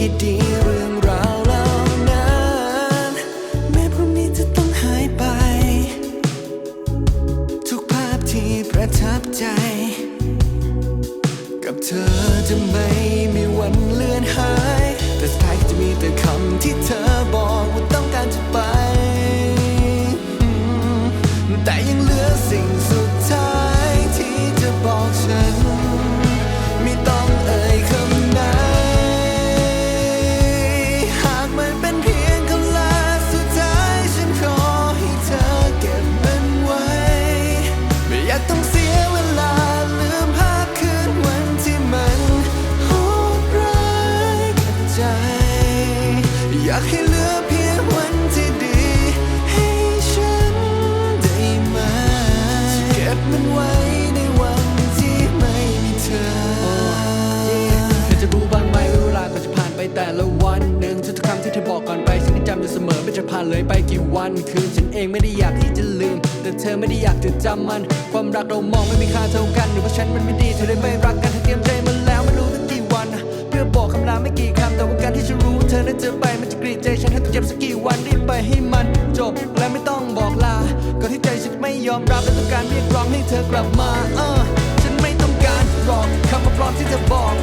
ที่ดีเรื่องราวเหล่านั้น แม้พรุ่งนี้จะต้องหายไป ทุกภาพที่ประทับใจ กับเธอจะไม่มีวันเลือนหาย แต่สุดท้ายก็จะมีแต่คำที่ากให้เหลือเพียงวันที่ดี ให้ฉันได้ไหมเก็บมันไว้ในวันที่ไม่มีเธอเธอจะรู้บ้างไหมว่าเวลาก็จะผ่านไปแต่ละวันหนึ่งทุกคำที่เธอบอกก่อนไปฉันยังจำอยู่เสมอไม่จะผ่านเลยไปกี่วัน คืนฉันเองไม่ได้อยากที่จะลืม แต่เธอไม่ได้อยากจะจำมัน ความรักเรามองไม่มีค่าเท่ากันหรือว่าฉันมันไม่ดีเธอเลยไม่รัก ยอมรับและต้องการเรียกร้องให้เธอกลับมาเออฉันไม่ต้องการหรอกคำว่าพร้อมที่จะบอก